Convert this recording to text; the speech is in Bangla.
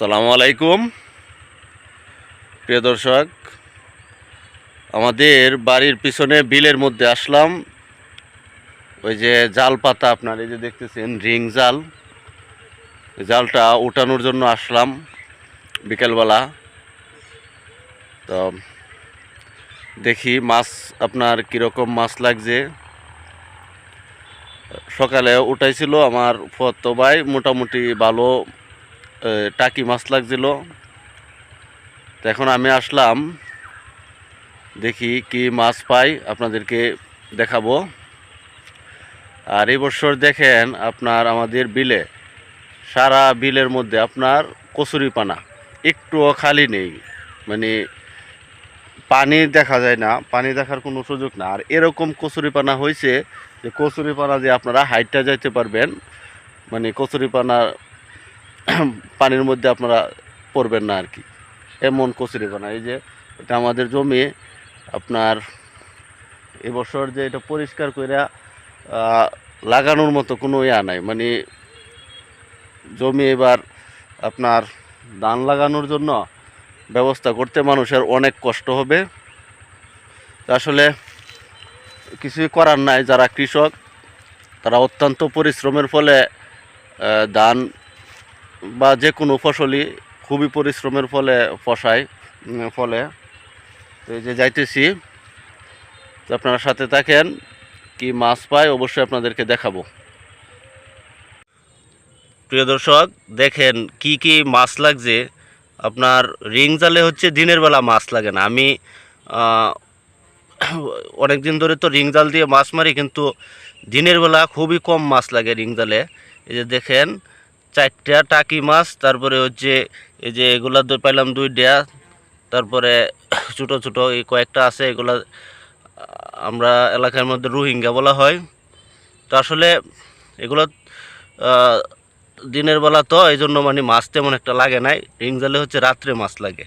সালামু আলাইকুম। প্রিয় দর্শক, আমাদের বাড়ির পিছনে বিলের মধ্যে আসলাম। ওই যে জাল পাতা আপনার, এই যে দেখতেছেন, রিং জাল। জালটা উঠানোর জন্য আসলাম বিকেলবেলা। তো দেখি মাছ আপনার কীরকম মাছ লাগছে। সকালে উঠাইছিল আমার ফত ভাই, মোটামুটি ভালো টাকি মাছ লাগছিল। তো এখন আমি আসলাম, দেখি কি মাছ পাই, আপনাদেরকে দেখাবো। আর এই বছর দেখেন আপনার আমাদের বিলে, সারা বিলের মধ্যে আপনার কচুরিপানা একটুও খালি নেই। মানে পানি দেখা যায় না, পানি দেখার কোনো সুযোগ না। আর এরকম কচুরিপানা হয়েছে যে কচুরিপানা যে আপনারা হাইটটা যাইতে পারবেন। মানে কচুরিপানা পানির মধ্যে আপনারা পড়বেন না আর কি। এমন কচুরিপানা এই যে এটা আমাদের জমি, আপনার এবছর যে এটা পরিষ্কার করে লাগানোর মতো কোনো ইয়া নাই। মানে জমি এবার আপনার ধান লাগানোর জন্য ব্যবস্থা করতে মানুষের অনেক কষ্ট হবে। আসলে কিছুই করার নাই। যারা কৃষক, তারা অত্যন্ত পরিশ্রমের ফলে ধান বা যে কোনো ফসলই খুবই পরিশ্রমের ফলে ফসায় ফলে। তো এই যে যাইতেছি, তো আপনারা সাথে থাকেন, কি মাছ পাই অবশ্যই আপনাদেরকে দেখাবো। প্রিয় দর্শক, দেখেন কি কি মাছ লাগছে। আপনার রিং জালে হচ্ছে দিনের বেলা মাছ লাগে না। আমি অনেক দিন ধরে তো রিং জাল দিয়ে মাছ মারি, কিন্তু দিনের বেলা খুবই কম মাছ লাগে রিং জালে। এই যে দেখেন চারটা টাকি মাছ, তারপরে হচ্ছে এই যে এগুলা দুই পাইলাম দুই ডেয়া তারপরে ছোট ছোট এই কয়েকটা আছে, এগুলা আমরা এলাকার মধ্যে রোহিঙ্গা বলা হয়। তো আসলে এগুলো দিনের বেলা তো এই জন্য মানে মাছ তেমন একটা লাগে নাই। রিং জালে হচ্ছে রাত্রে মাছ লাগে।